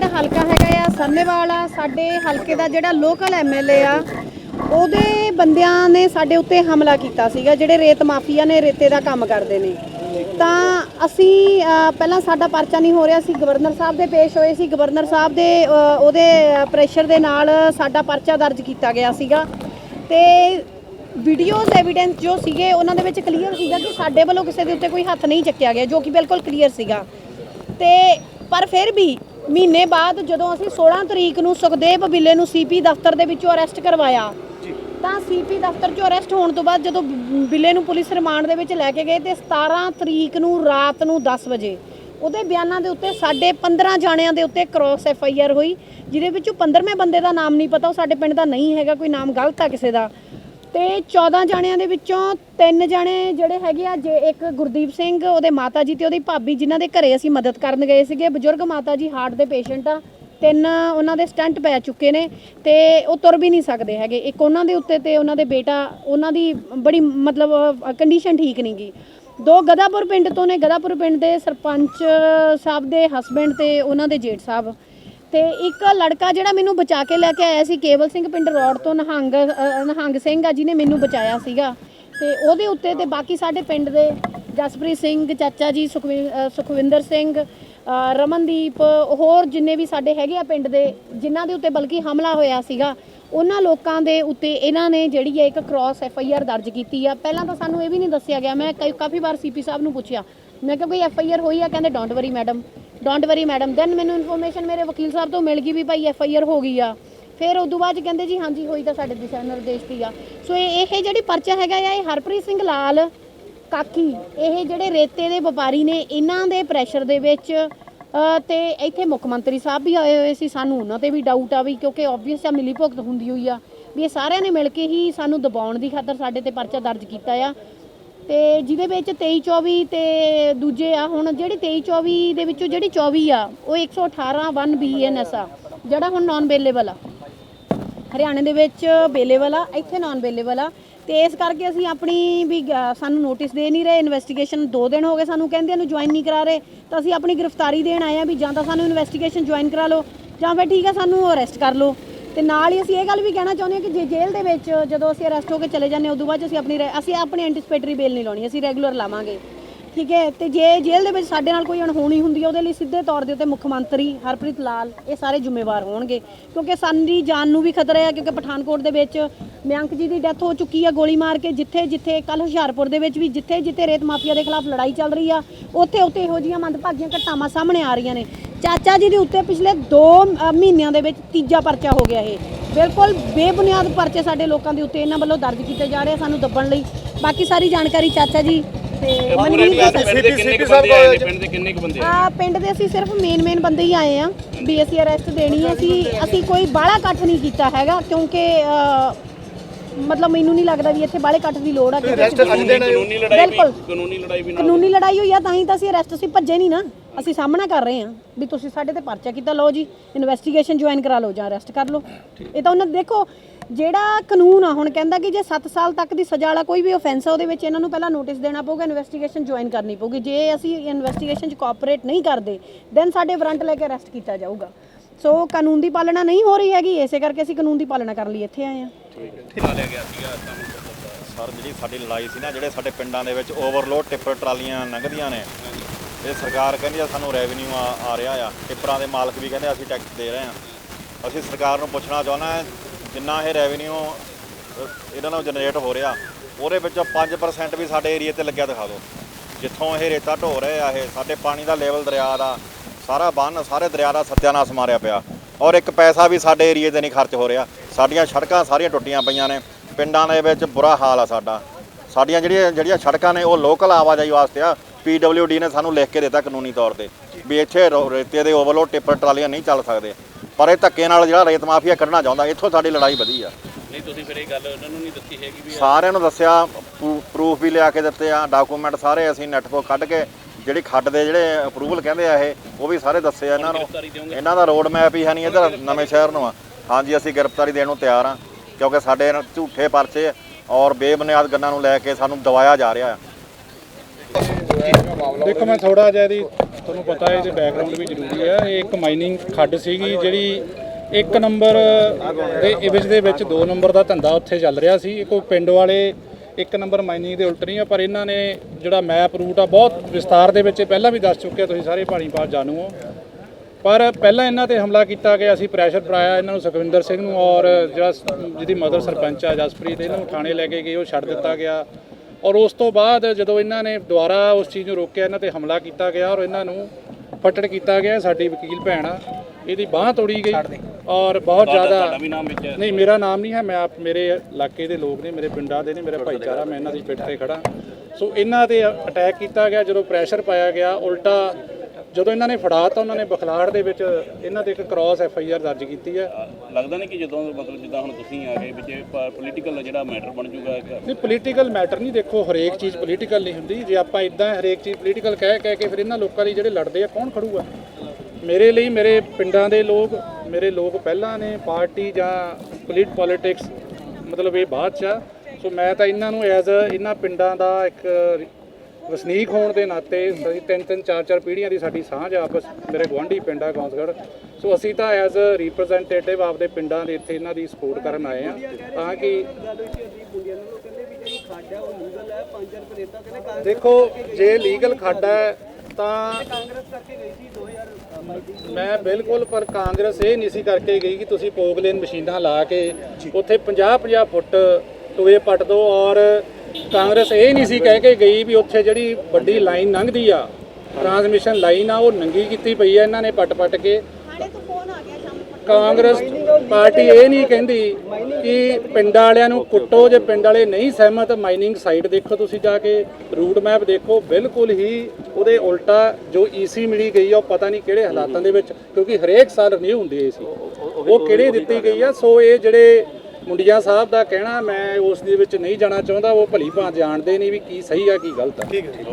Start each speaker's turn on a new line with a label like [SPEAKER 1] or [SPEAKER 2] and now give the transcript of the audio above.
[SPEAKER 1] ਜਿਹੜਾ ਹਲਕਾ ਹੈਗਾ ਆ ਸੰਨੇਵਾਲ ਆ, ਸਾਡੇ ਹਲਕੇ ਦਾ ਜਿਹੜਾ ਲੋਕਲ ਐਮਐਲਏ ਆ, ਉਹਦੇ ਬੰਦਿਆਂ ਨੇ ਸਾਡੇ ਉੱਤੇ ਹਮਲਾ ਕੀਤਾ ਸੀਗਾ, ਜਿਹੜੇ ਰੇਤ ਮਾਫੀਆ ਨੇ ਰੇਤੇ ਦਾ ਕੰਮ ਕਰਦੇ ਨੇ। ਤਾਂ ਅਸੀਂ ਪਹਿਲਾਂ ਸਾਡਾ ਪਰਚਾ ਨਹੀਂ ਹੋ ਰਿਹਾ ਸੀ, ਗਵਰਨਰ ਸਾਹਿਬ ਦੇ ਪੇਸ਼ ਹੋਏ ਸੀ, ਗਵਰਨਰ ਸਾਹਿਬ ਦੇ ਉਹਦੇ ਪ੍ਰੈਸ਼ਰ ਦੇ ਨਾਲ ਸਾਡਾ ਪਰਚਾ ਦਰਜ ਕੀਤਾ ਗਿਆ ਸੀਗਾ। ਤੇ ਵੀਡੀਓਜ਼ ਐਵੀਡੈਂਸ ਜੋ ਸੀਗੇ, ਉਹਨਾਂ ਦੇ ਵਿੱਚ ਕਲੀਅਰ ਸੀਗਾ ਕਿ ਸਾਡੇ ਵੱਲੋਂ ਕਿਸੇ ਦੇ ਉੱਤੇ ਕੋਈ ਹੱਥ ਨਹੀਂ ਚੱਕਿਆ ਗਿਆ, ਜੋ ਕਿ ਬਿਲਕੁਲ ਕਲੀਅਰ ਸੀਗਾ। ਤੇ, ਪਰ ਫਿਰ ਵੀ ਮਹੀਨੇ ਬਾਅਦ ਜਦੋਂ ਅਸੀਂ 16 ਤਰੀਕ ਨੂੰ ਸੁਖਦੇਵ ਬਿੱਲੇ ਨੂੰ ਸੀਪੀ ਦਫ਼ਤਰ ਦੇ ਵਿੱਚੋਂ ਅਰੈਸਟ ਕਰਵਾਇਆ ਤਾਂ ਸੀਪੀ ਦਫ਼ਤਰ 'ਚੋਂ ਅਰੈਸਟ ਹੋਣ ਤੋਂ ਬਾਅਦ ਜਦੋਂ ਬਿੱਲੇ ਨੂੰ ਪੁਲਿਸ ਰਿਮਾਂਡ ਦੇ ਵਿੱਚ ਲੈ ਕੇ ਗਏ ਤੇ 17 ਤਰੀਕ ਨੂੰ ਰਾਤ ਨੂੰ 10 ਵਜੇ ਉਹਦੇ ਬਿਆਨਾਂ ਦੇ ਉੱਤੇ ਸਾਡੇ 15 ਜਾਣਿਆਂ ਦੇ ਉੱਤੇ ਕ੍ਰੋਸ ਐਫ ਆਈ ਆਰ ਹੋਈ ਜਿਹਦੇ ਵਿੱਚੋਂ 15ਵੇਂ ਬੰਦੇ ਦਾ ਨਾਮ ਨਹੀਂ ਪਤਾ ਉਹ ਸਾਡੇ ਪਿੰਡ ਦਾ ਨਹੀਂ ਹੈਗਾ ਕੋਈ ਨਾਮ ਗਲਤ ਆ ਕਿਸੇ ਦਾ। ਤੇ 14 ਜਣਿਆਂ ਦੇ ਵਿੱਚੋਂ ਤਿੰਨ ਜਾਣੇ ਜਿਹੜੇ ਹੈਗੇ ਆ, ਜੇ ਇੱਕ ਗੁਰਦੀਪ ਸਿੰਘ, ਉਹਦੇ ਮਾਤਾ ਜੀ ਤੇ ਉਹਦੀ ਭਾਬੀ, ਜਿਨ੍ਹਾਂ ਦੇ ਘਰੇ ਅਸੀਂ ਮਦਦ ਕਰਨ ਗਏ ਸੀਗੇ। ਬਜ਼ੁਰਗ ਮਾਤਾ ਜੀ ਹਾਰਟ ਦੇ ਪੇਸ਼ੈਂਟ ਆ। ਤਿੰਨ ਉਹਨਾਂ ਦੇ ਸਟੰਟ ਪੈ ਚੁੱਕੇ ਨੇ ਤੇ ਉਹ ਤੁਰ ਵੀ ਨਹੀਂ ਸਕਦੇ ਹੈਗੇ। ਇੱਕ ਉਹਨਾਂ ਦੇ ਉੱਤੇ ਤੇ ਉਹਨਾਂ ਦੇ ਬੇਟਾ, ਉਹਨਾਂ ਦੀ ਬੜੀ ਮਤਲਬ ਕੰਡੀਸ਼ਨ ਠੀਕ ਨਹੀਂ ਗੀ। ਦੋ ਗਦਾਪੁਰ ਪਿੰਡ ਤੋਂ ਨੇ। ਗਦਾਪੁਰ ਪਿੰਡ ਦੇ ਸਰਪੰਚ ਸਾਹਿਬ ਦੇ ਹਸਬੰਡ ਤੇ ਉਹਨਾਂ ਦੇ ਜੇਠ ਸਾਹਿਬ। ਤੇ ਇੱਕ ਲੜਕਾ ਜਿਹੜਾ ਮੈਨੂੰ ਬਚਾ ਕੇ ਲੈ ਕੇ ਆਇਆ ਸੀ ਕੇਵਲ ਸਿੰਘ ਪਿੰਡ ਰੋਡ ਤੋਂ ਨਹੰਗ ਅ, ਨਹੰਗ ਸਿੰਘ ਆ ਜਿਹਨੇ ਮੈਨੂੰ ਬਚਾਇਆ ਸੀਗਾ। ਤੇ ਉਹਦੇ ਉੱਤੇ ਤੇ ਬਾਕੀ ਸਾਡੇ ਪਿੰਡ ਦੇ ਜਸਪ੍ਰੀਤ ਸਿੰਘ ਚਾਚਾ ਜੀ ਸੁਖਵਿ- ਸੁਖਵਿੰਦਰ ਸਿੰਘ ਰਮਨਦੀਪ ਹੋਰ ਜਿੰਨੇ ਵੀ ਸਾਡੇ ਹੈਗੇ ਆ ਪਿੰਡ ਦੇ ਜਿਨ੍ਹਾਂ ਦੇ ਉੱਤੇ ਬਲਕਿ ਹਮਲਾ ਹੋਇਆ ਸੀਗਾ ਉਹਨਾਂ ਲੋਕਾਂ ਦੇ ਉੱਤੇ ਇਹਨਾਂ ਨੇ ਜਿਹੜੀ ਹੈ ਇੱਕ ਕ੍ਰਾਸ ਐਫ ਆਈ ਆਰ ਦਰਜ ਕੀਤੀ ਆ। ਪਹਿਲਾਂ ਤਾਂ ਸਾਨੂੰ ਇਹ ਵੀ ਨਹੀਂ ਦੱਸਿਆ ਗਿਆ ਮੈਂ ਕਈ ਕਾਫੀ ਵਾਰ ਸੀਪੀ ਸਾਹਿਬ ਨੂੰ ਪੁੱਛਿਆ। ਮੈਂ ਕਿਹਾ ਕੋਈ ਐਫ ਆਈ ਆਰ ਹੋਈ ਆ? ਕਹਿੰਦੇ don't worry madam don't worry madam then ਮੈਨੂੰ ਇਨਫੋਰਮੇਸ਼ਨ ਮੇਰੇ ਵਕੀਲ ਸਾਹਿਬ ਤੋਂ ਮਿਲ ਗਈ ਵੀ ਭਾਈ ਐਫ ਆਈ ਆਰ ਹੋ ਗਈ ਆ। ਫਿਰ ਉਦੋਂ ਬਾਅਦ 'ਚ ਕਹਿੰਦੇ ਜੀ ਹਾਂਜੀ ਹੋਈ ਤਾਂ ਸਾਡੇ ਦਿਸ਼ਾ ਨਿਰਦੇਸ਼ ਦੀ ਆ। ਸੋ ਇਹ ਇਹ ਜਿਹੜੀ ਪਰਚਾ ਹੈਗਾ ਆ ਇਹ ਹਰਪ੍ਰੀਤ ਸਿੰਘ ਲਾਲ ਕਾਕੀ ਇਹ ਜਿਹੜੇ ਰੇਤੇ ਦੇ ਵਪਾਰੀ ਨੇ ਇਹਨਾਂ ਦੇ ਪ੍ਰੈਸ਼ਰ ਦੇ ਵਿੱਚ ਅ, ਤੇ ਇੱਥੇ ਮੁੱਖ ਮੰਤਰੀ ਸਾਹਿਬ ਵੀ ਆਏ ਹੋਏ ਸੀ ਸਾਨੂੰ ਉਹਨਾਂ ਤੇ ਵੀ ਡਾਊਟ ਆ ਵੀ ਕਿਉਂਕਿ ਆਬਵੀਅਸ ਆ ਮਿਲੀ ਭੁਗਤ ਹੁੰਦੀ ਹੋਈ ਆ। ਵੀ ਇਹ ਸਾਰਿਆਂ ਨੇ ਮਿਲ ਕੇ ਹੀ ਸਾਨੂੰ ਦਬਾਉਣ ਦੀ ਖਾਤਰ ਸਾਡੇ ਤੇ ਪਰਚਾ ਦਰਜ ਕੀਤਾ ਆ। ਤੇ ਜਿਹਦੇ ਵਿੱਚ 23 24 ਤੇ ਦੂਜੇ ਆ, ਹੁਣ ਜਿਹੜੀ 23 24 ਦੇ ਵਿੱਚੋਂ ਜਿਹੜੀ 24 ਆ, ਉਹ 118 1 ਬੀਐਨਐਸ ਆ, ਜਿਹੜਾ ਹੁਣ ਨਾਨ ਅਵੇਲੇਬਲ ਆ। ਹਰਿਆਣੇ ਦੇ ਵਿੱਚ ਅਵੇਲੇਬਲ ਆ, ਇੱਥੇ ਨਾਨ ਅਵੇਲੇਬਲ ਆ। ਤੇ ਇਸ ਕਰਕੇ ਅਸੀਂ ਆਪਣੀ ਵੀ ਸਾਨੂੰ ਨੋਟਿਸ ਦੇ ਨਹੀਂ ਰਹੇ ਇਨਵੈਸਟੀਗੇਸ਼ਨ 2 ਦਿਨ ਹੋ ਗਏ ਸਾਨੂੰ, ਕਹਿੰਦੇ ਨੂੰ ਜੁਆਇਨ ਨਹੀਂ ਕਰਾ ਰਹੇ, ਤਾਂ ਅਸੀਂ ਆਪਣੀ ਗ੍ਰਿਫਤਾਰੀ ਦੇਣ ਆਏ ਆ ਵੀ ਜਾਂ ਤਾਂ ਸਾਨੂੰ ਇਨਵੈਸਟੀਗੇਸ਼ਨ ਜੁਆਇਨ ਕਰਾ ਲਓ, ਜਾਂ ਫਿਰ ਠੀਕ ਆ, ਸਾਨੂੰ ਅਰੈਸਟ ਕਰ ਲਓ। ਤੇ ਨਾਲ ਹੀ ਅਸੀਂ ਇਹ ਗੱਲ ਵੀ ਕਹਿਣਾ ਚਾਹੁੰਦੇ ਹਾਂ ਕਿ ਜੇ ਜੇਲ੍ਹ ਦੇ ਵਿੱਚ ਜਦੋਂ ਅਸੀਂ ਅਰੈਸਟ ਹੋ ਕੇ ਚਲੇ ਜਾਂਦੇ ਹਾਂ, ਉਦੋਂ ਬਾਅਦ 'ਚ ਅਸੀਂ ਆਪਣੀ ਰੈ- ਅਸੀਂ ਆਪਣੀ ਐਂਟੀਸਪੇਟਰੀ ਬੇਲ ਨਹੀਂ ਲਾਉਣੀ, ਅਸੀਂ ਰੈਗੂਲਰ ਲਾਵਾਂਗੇ। ਠੀਕ ਹੈ, ਤੇ ਜੇ ਜੇਲ੍ਹ ਦੇ ਵਿੱਚ ਸਾਡੇ ਨਾਲ ਕੋਈ ਅਣਹੋਣੀ ਹੁੰਦੀ ਹੈ, ਉਹਦੇ ਲਈ ਸਿੱਧੇ ਤੌਰ ਦੇ ਉੱਤੇ ਮੁੱਖ ਮੰਤਰੀ ਹਰਪ੍ਰੀਤ ਲਾਲ ਇਹ ਸਾਰੇ ਜ਼ਿੰਮੇਵਾਰ ਹੋਣਗੇ। ਕਿਉਂਕਿ ਸਾਡੀ ਜਾਨ ਨੂੰ ਵੀ ਖਤਰਾ ਹੈ, ਕਿਉਂਕਿ ਪਠਾਨਕੋਟ ਦੇ ਵਿੱਚ ਮਿਆਂਕ ਜੀ ਦੀ ਡੈਥ ਹੋ ਚੁੱਕੀ ਹੈ ਗੋਲੀ ਮਾਰ ਕੇ, ਜਿੱਥੇ ਜਿੱਥੇ ਕੱਲ ਹੁਸ਼ਿਆਰਪੁਰ ਦੇ ਵਿੱਚ ਵੀ, ਜਿੱਥੇ ਜਿੱਥੇ ਰੇਤ ਮਾਫੀਆ ਦੇ ਖਿਲਾਫ ਲੜਾਈ ਚੱਲ ਰਹੀ ਆ, ਉੱਥੇ ਉੱਥੇ ਇਹੋ ਜਿਹੀਆਂ ਮੰਦਭਾਗੀਆਂ ਘਟਨਾਵਾਂ ਸਾਹਮਣੇ ਆ ਰਹੀਆਂ ਨੇ। ਚਾਚਾ ਜੀ ਦੇ ਉੱਤੇ ਪਿਛਲੇ 2 ਮਹੀਨਿਆਂ ਦੇ ਵਿੱਚ ਤੀਜਾ ਪਰਚਾ ਹੋ ਗਿਆ ਇਹ। ਬਿਲਕੁਲ ਬੇਬੁਨਿਆਦ ਪਰਚੇ ਸਾਡੇ ਲੋਕਾਂ ਦੇ ਉੱਤੇ ਇਹਨਾਂ ਵੱਲੋਂ ਦਰਜ ਕੀਤੇ ਜਾ ਰਹੇ ਆ, ਸਾਨੂੰ ਦੱਬਣ ਲਈ। ਬਾਕੀ ਸਾਰੀ ਜਾਣਕਾਰੀ ਚਾਚਾ ਜੀ ਤੇ
[SPEAKER 2] ਪਿੰਡ ਦੇ ਕਿੰਨੇ ਕੁ ਬੰਦੇ ਆਏ ਨੇ ਪਿੰਡ ਦੇ ਕਿੰਨੇ ਕੁ ਬੰਦੇ
[SPEAKER 1] ਆ ਪਿੰਡ ਦੇ ਅਸੀਂ ਸਿਰਫ ਮੇਨ ਮੇਨ ਬੰਦੇ ਹੀ ਆਏ ਆ। ਵੀ ਅਸੀਂ ਅਰੈਸਟ ਦੇਣੀ ਹੈ ਅਸੀਂ ਅਸੀਂ ਕੋਈ ਬਾਹਲਾ ਇਕੱਠ ਨਹੀਂ ਕੀਤਾ ਹੈਗਾ ਕਿਉਂਕਿ ਅ, ਮਤਲਬ ਮੈਨੂੰ ਨਹੀਂ ਲੱਗਦਾ ਵੀ ਇੱਥੇ ਬਾਹਲੇ ਇਕੱਠ ਦੀ ਲੋੜ ਆ
[SPEAKER 2] ਕਾਨੂੰਨੀ ਲੜਾਈ ਵੀ
[SPEAKER 1] ਬਿਲਕੁਲ।
[SPEAKER 2] ਕਾਨੂੰਨੀ ਲੜਾਈ ਵੀ ਨਾਲ
[SPEAKER 1] ਕਾਨੂੰਨੀ ਲੜਾਈ ਹੋਈ ਆ ਤਾਂ ਹੀ ਤਾਂ ਅਸੀਂ ਅਰੈਸਟ ਅਸੀਂ ਭੱਜੇ ਨਹੀਂ ਨਾ। ਅਸੀਂ ਸਾਹਮਣਾ ਕਰ ਰਹੇ ਆ ਵੀ ਤੁਸੀਂ ਸਾਡੇ ਤੇ ਪਰਚਾ ਕੀਤਾ। ਲਓ ਜੀ ਇਨਵੈਸਟੀਗੇਸ਼ਨ ਜੁਆਇਨ ਕਰਾ ਲਓ ਜਾਂ ਅਰੈਸਟ ਕਰ ਲਓ। ਇਹ ਤਾਂ ਉਹਨਾਂ ਦੇਖੋ ਜਿਹੜਾ ਕਾਨੂੰਨ ਆ ਹੁਣ ਕਹਿੰਦਾ ਕਿ ਜੇ 7 ਸਾਲ ਤੱਕ ਦੀ ਸਜ਼ਾ ਵਾਲਾ ਕੋਈ ਵੀ ਆਫੈਂਸ ਆ ਉਹਦੇ ਵਿੱਚ ਇਹਨਾਂ ਨੂੰ ਪਹਿਲਾਂ ਨੋਟਿਸ ਦੇਣਾ ਪਊਗਾ ਇਨਵੈਸਟੀਗੇਸ਼ਨ ਜੁਆਇਨ ਕਰਨੀ ਪਊਗੀ। ਜੇ ਅਸੀਂ ਇਨਵੈਸਟੀਗੇਸ਼ਨ 'ਚ ਕੋਆਪਰੇਟ ਨਹੀਂ ਕਰਦੇ ਦੈਨ ਸਾਡੇ ਵਾਰੰਟ ਲੈ ਕੇ ਅਰੈਸਟ ਕੀਤਾ ਜਾਊਗਾ। ਸੋ ਕਾਨੂੰਨ ਦੀ ਪਾਲਣਾ ਨਹੀਂ ਹੋ ਰਹੀ ਹੈਗੀ ਇਸੇ ਕਰਕੇ ਅਸੀਂ ਕਾਨੂੰਨ ਦੀ ਪਾਲਣਾ ਕਰਨ ਲਈ ਇੱਥੇ ਆਏ ਆ
[SPEAKER 3] ਸਰ ਜਿਹੜੀ ਸਾਡੀ ਲੜਾਈ ਸੀ ਨਾ ਜਿਹੜੇ ਸਾਡੇ ਪਿੰਡਾਂ ਦੇ ਵਿੱਚ ਓਵਰਲੋਡ ਟਿੱਪਰ ਟਰਾਲੀਆਂ ਲੰਘਦੀਆਂ ਨੇ ਇਹ ਸਰਕਾਰ ਕਹਿੰਦੀ ਆ ਸਾਨੂੰ ਰੈਵਨਿਊ ਆ ਆ ਰਿਹਾ ਆ। ਟਿੱਪਰਾਂ ਦੇ ਮਾਲਕ ਵੀ ਕਹਿੰਦੇ ਅਸੀਂ ਟੈਕਸ ਦੇ ਰਹੇ ਆ ਅਸੀਂ ਸਰਕਾਰ ਨੂੰ ਪੁੱਛਣਾ ਚਾਹੁੰਦਾ ਹਾਂ, ਜਿੰਨਾ ਇਹ ਰੈਵਨਿਊ ਇਹਨਾਂ ਨਾਲ ਜਨਰੇਟ ਹੋ ਰਿਹਾ, ਉਹਦੇ ਵਿੱਚੋਂ 5% ਵੀ ਸਾਡੇ ਏਰੀਆ ਤੇ ਲੱਗਿਆ ਦਿਖਾ ਦਿਓ। ਜਿੱਥੋਂ ਇਹ ਰੇਤਾ ਢੋ ਰਹੇ ਆ, ਇਹ ਸਾਡੇ ਪਾਣੀ ਦਾ ਲੈਵਲ ਦਰਿਆ ਦਾ, ਸਾਰਾ ਬੰਨ, ਸਾਰੇ ਦਰਿਆ ਦਾ ਸੱਤਿਆਨਾਸ਼ ਮਾਰਿਆ ਪਿਆ। ਔਰ ਇੱਕ ਪੈਸਾ ਵੀ ਸਾਡੇ ਏਰੀਏ ਤੇ ਨਹੀਂ ਖਰਚ ਹੋ ਰਿਹਾ। ਸਾਡੀਆਂ ਸੜਕਾਂ ਸਾਰੀਆਂ ਟੁੱਟੀਆਂ ਪਈਆਂ ਨੇ, ਪਿੰਡਾਂ ਦੇ ਵਿੱਚ ਬੁਰਾ ਹਾਲ ਆ ਸਾਡਾ। ਸਾਡੀਆਂ ਜਿਹੜੀਆਂ ਜਿਹੜੀਆਂ ਸੜਕਾਂ ਨੇ, ਉਹ ਲੋਕਲ ਆਵਾਜਾਈ ਵਾਸਤੇ ਆ। ਡੀ ਨੇ ਸਾਨੂੰ ਲਿਖ ਕੇ ਦਿੱਤਾ ਕਾਨੂੰਨੀ ਤੌਰ ਤੇ ਵੀ ਇੱਥੇ ਰੋ- ਰੇਤੇ ਦੇ ਓਵਰਲੋਡ ਟਿੱਪਰ ਟਰਾਲੀਆਂ ਨਹੀਂ ਚੱਲ ਸਕਦੇ। ਪਰ ਇਹ ਧੱਕੇ ਨਾਲ ਜਿਹੜਾ ਰੇਤ ਮਾਫੀਆ ਕੱਢਣਾ ਚਾਹੁੰਦਾ ਇੱਥੋਂ ਸਾਡੀ ਲੜਾਈ ਵਧੀ ਆ।
[SPEAKER 2] ਨਹੀਂ ਤੁਸੀਂ ਫਿਰ ਇਹ ਗੱਲ ਉਹਨਾਂ ਨੂੰ ਨਹੀਂ ਦੱਸੀ ਹੈਗੀ ਵੀ
[SPEAKER 3] ਸਾਰਿਆਂ ਨੂੰ ਦੱਸਿਆ ਪ੍ਰੂਫ ਵੀ ਲਿਆ ਕੇ ਦਿੱਤੇ ਆ ਡਾਕੂਮੈਂਟ ਸਾਰੇ ਅਸੀਂ ਨੈਟ ਤੋਂ ਕੱਢ ਕੇ ਜਿਹੜੀ ਖੱਡ ਦੇ ਜਿਹੜੇ ਅਪਰੂਵਲ ਕਹਿੰਦੇ ਆ ਇਹ ਉਹ ਵੀ ਸਾਰੇ ਦੱਸੇ ਆ ਇਹਨਾਂ ਨੂੰ। ਇਹਨਾਂ ਦਾ ਰੋਡ ਮੈਪ ਹੀ ਹੈ ਨਹੀਂ ਇੱਧਰ ਨਵੇਂ ਸ਼ਹਿਰ ਨੂੰ ਆ। ਹਾਂਜੀ ਅਸੀਂ ਗ੍ਰਿਫਤਾਰੀ ਦੇਣ ਨੂੰ ਤਿਆਰ ਆ ਕਿਉਂਕਿ ਸਾਡੇ ਝੂਠੇ ਪਰਚੇ ਔਰ ਬੇਬੁਨਿਆਦ ਗੱਲਾਂ ਨੂੰ ਲੈ ਕੇ ਸਾਨੂੰ ਦਬਾਇਆ ਜਾ ਰਿਹਾ ਆ।
[SPEAKER 4] ਦੇਖੋ ਮੈਂ ਥੋੜਾ ਜਿਹਾ ਇਹਦੀ ਤੁਹਾਨੂੰ ਪਤਾ ਹੈ, ਇਹਦੇ ਬੈਕਗ੍ਰਾਉਂਡ ਵੀ ਜ਼ਰੂਰੀ ਹੈ। ਇਹ ਇੱਕ ਮਾਈਨਿੰਗ ਖੱਡ ਸੀਗੀ ਜਿਹੜੀ ਇੱਕ ਨੰਬਰ ਦੇ ਇਵਜ ਦੇ ਵਿੱਚ ਦੋ ਨੰਬਰ ਦਾ ਧੰਦਾ ਉੱਥੇ ਚੱਲ ਰਿਹਾ ਸੀ। ਕੋਈ ਪਿੰਡ ਵਾਲੇ ਇੱਕ ਨੰਬਰ ਮਾਈਨਿੰਗ ਦੇ ਉਲਟ ਨਹੀਂ ਆ, ਪਰ ਇਹਨਾਂ ਨੇ ਜਿਹੜਾ ਮੈਪ ਰੂਟ ਆ, ਬਹੁਤ ਵਿਸਤਾਰ ਦੇ ਵਿੱਚ ਪਹਿਲਾਂ ਵੀ ਦੱਸ ਚੁੱਕਿਆ ਤੁਸੀਂ ਸਾਰੇ ਪਾਣੀ ਪਾਸ ਜਾਣੂ ਹੋ। ਪਰ ਪਹਿਲਾਂ ਇਹਨਾਂ ਤੇ ਹਮਲਾ ਕੀਤਾ ਗਿਆ ਅਸੀਂ ਪ੍ਰੈਸ਼ਰ ਪਾਇਆ ਇਹਨਾਂ ਨੂੰ ਸੁਖਵਿੰਦਰ ਸਿੰਘ ਨੂੰ ਔਰ ਜਿਹੜਾ ਜਿਹਦੀ ਮਦਰ ਸਰਪੰਚ ਆ, ਜਸਪ੍ਰੀਤ, ਇਹਨਾਂ ਨੂੰ ਥਾਣੇ ਲੈ ਕੇ ਗਏ, ਉਹ ਛੱਡ ਦਿੱਤਾ ਗਿਆ। ਔਰ ਉਸ ਤੋਂ ਬਾਅਦ ਜਦੋਂ ਇਹਨਾਂ ਨੇ ਦੁਬਾਰਾ ਉਸ ਚੀਜ਼ ਨੂੰ ਰੋਕਿਆ ਇਹਨਾਂ ਤੇ ਹਮਲਾ ਕੀਤਾ ਗਿਆ ਔਰ ਇਹਨਾਂ ਨੂੰ ਫੱਟੜ ਕੀਤਾ ਗਿਆ ਸਾਡੀ ਵਕੀਲ ਭੈਣ ਆ ਇਹਦੀ ਬਾਹ ਤੋੜੀ ਗਈ ਔਰ ਬਹੁਤ ਜ਼ਿਆਦਾ। ਨਹੀਂ ਮੇਰਾ ਨਾਮ ਨਹੀਂ ਹੈ ਮੈਂ ਆਪ ਮੇਰੇ ਇਲਾਕੇ ਦੇ ਲੋਕ ਨੇ ਮੇਰੇ ਪਿੰਡਾਂ ਦੇ ਨੇ ਮੇਰਾ ਭਾਈਚਾਰਾ ਮੈਂ ਇਹਨਾਂ ਦੀ ਪਿੱਠ ਤੇ ਖੜਾ ਸੋ ਇਹਨਾਂ ਤੇ ਅਟੈਕ ਕੀਤਾ ਗਿਆ ਜਦੋਂ ਪ੍ਰੈਸ਼ਰ ਪਾਇਆ ਗਿਆ ਉਲਟਾ ਜਦੋਂ ਇਹਨਾਂ ਨੇ ਫੜਾਤਾ ਉਹਨਾਂ ਨੇ ਬਖਲਾੜ ਦੇ ਵਿੱਚ ਇਹਨਾਂ ਤੇ ਇੱਕ ਕ੍ਰਾਸ ਐਫ ਆਈ ਆਰ ਦਰਜ ਕੀਤੀ ਹੈ।
[SPEAKER 2] ਲੱਗਦਾ ਨਹੀਂ ਕਿ ਜਦੋਂ ਮਤਲਬ ਜਿੱਦਾਂ ਹੁਣ ਤੁਸੀਂ ਆ ਗਏ ਵਿੱਚ ਪੋਲੀਟੀਕਲ ਜਿਹੜਾ ਮੈਟਰ ਬਣ ਜੂਗਾ
[SPEAKER 4] ਨਹੀਂ ਪੋਲੀਟੀਕਲ ਮੈਟਰ ਨਹੀਂ ਦੇਖੋ ਹਰੇਕ ਚੀਜ਼ ਪੋਲੀਟੀਕਲ ਨਹੀਂ ਹੁੰਦੀ। ਜੇ ਆਪਾਂ ਇਦਾਂ ਹਰੇਕ ਚੀਜ਼ ਪੋਲੀਟੀਕਲ ਕਹਿ ਕਹਿ ਕੇ ਫਿਰ ਇਹਨਾਂ ਲੋਕਾਂ ਲਈ ਜਿਹੜੇ ਲੜਦੇ ਆ ਕੌਣ ਖੜੂਗਾ? ਮੇਰੇ ਲਈ ਮੇਰੇ ਪਿੰਡਾਂ ਦੇ ਲੋਕ ਮੇਰੇ ਲੋਕ ਪਹਿਲਾਂ ਨੇ ਪਾਰਟੀ ਜਾਂ ਪੋਲਿਟ ਪੋਲਿਟਿਕਸ ਮਤਲਬ ਇਹ ਬਾਅਦ ਚ ਸੋ ਮੈਂ ਤਾਂ ਇਹਨਾਂ ਨੂੰ ਐਜ਼ ਇਹਨਾਂ ਪਿੰਡਾਂ ਦਾ ਇੱਕ ਵਸਨੀਕ ਹੋਣ ਦੇ ਨਾਤੇ ਅਸੀਂ ਤਿੰਨ ਤਿੰਨ ਚਾਰ ਚਾਰ ਪੀੜ੍ਹੀਆਂ ਦੀ ਸਾਡੀ ਸਾਂਝ ਆਪਸ ਮੇਰੇ ਗੁਆਂਢੀ ਪਿੰਡ ਆ ਗੌਂਸਗੜ੍ਹ। ਸੋ ਅਸੀਂ ਤਾਂ ਐਜ਼ ਰਿਪਰੈਜ਼ੈਂਟੇਟਿਵ ਆਪਦੇ ਪਿੰਡਾਂ ਦੇ ਇੱਥੇ ਇਹਨਾਂ ਦੀ ਸਪੋਰਟ ਕਰਨ ਆਏ ਆ ਤਾਂ ਕਿ ਦੇਖੋ ਜੇ ਲੀਗਲ ਖੱਡ ਹੈ ਤਾਂ ਮੈਂ ਬਿਲਕੁਲ ਪਰ ਕਾਂਗਰਸ ਇਹ ਨਹੀਂ ਸੀ ਕਰਕੇ ਗਈ ਕਿ ਤੁਸੀਂ ਪੋਗਲੇਨ ਮਸ਼ੀਨਾਂ ਲਾ ਕੇ ਉੱਥੇ 50 50 ਫੁੱਟ ਟੋਏ ਪੱਟ ਦੋ ਔਰ ਕਾਂਗਰਸ ਇਹ ਨਹੀਂ ਸੀ ਕਹਿ ਕੇ ਗਈ ਵੀ ਉੱਥੇ ਜਿਹੜੀ ਵੱਡੀ ਲਾਈਨ ਲੰਘਦੀ ਆ ਟਰਾਂਸਮਿਸ਼ਨ ਲਾਈਨ ਆ ਉਹ ਨੰਗੀ ਕੀਤੀ ਪਈ ਆ ਇਹਨਾਂ ਨੇ ਪੱਟ ਪੱਟ ਕੇ। ਕਾਂਗਰਸ ਪਾਰਟੀ ਇਹ ਨਹੀਂ ਕਹਿੰਦੀ ਕਿ ਪਿੰਡਾਂ ਵਾਲਿਆਂ ਨੂੰ ਕੁੱਟੋ ਜੇ ਪਿੰਡ ਵਾਲੇ ਨਹੀਂ ਸਹਿਮਤ ਮਾਈਨਿੰਗ ਸਾਈਟ ਦੇਖੋ ਤੁਸੀਂ ਜਾ ਕੇ ਰੂਟ ਮੈਪ ਦੇਖੋ ਬਿਲਕੁਲ ਹੀ ਉਹਦੇ ਉਲਟਾ ਜੋ ਈਸੀ ਮਿਲੀ ਗਈ ਆ ਉਹ ਪਤਾ ਨਹੀਂ ਕਿਹੜੇ ਹਾਲਾਤਾਂ ਦੇ ਵਿੱਚ ਕਿਉਂਕਿ ਹਰੇਕ ਸਾਲ ਰਿਨਿਊ ਹੁੰਦੀ ਹੈ ਸੀ ਉਹ ਕਿਹੜੇ ਦਿੱਤੀ ਗਈ ਆ ਸੋ ਇਹ ਜਿਹੜੇ ਮੁੰਡਿਆ ਸਾਹਿਬ ਦਾ ਕਹਿਣਾ, ਮੈਂ ਉਸ ਦੇ ਵਿੱਚ ਨਹੀਂ ਜਾਣਾ ਚਾਹੁੰਦਾ, ਉਹ ਭਲੀ ਭਾਂ ਜਾਣਦੇ ਨਹੀਂ ਵੀ ਕੀ ਸਹੀ ਆ, ਕੀ ਗਲਤ ਆ।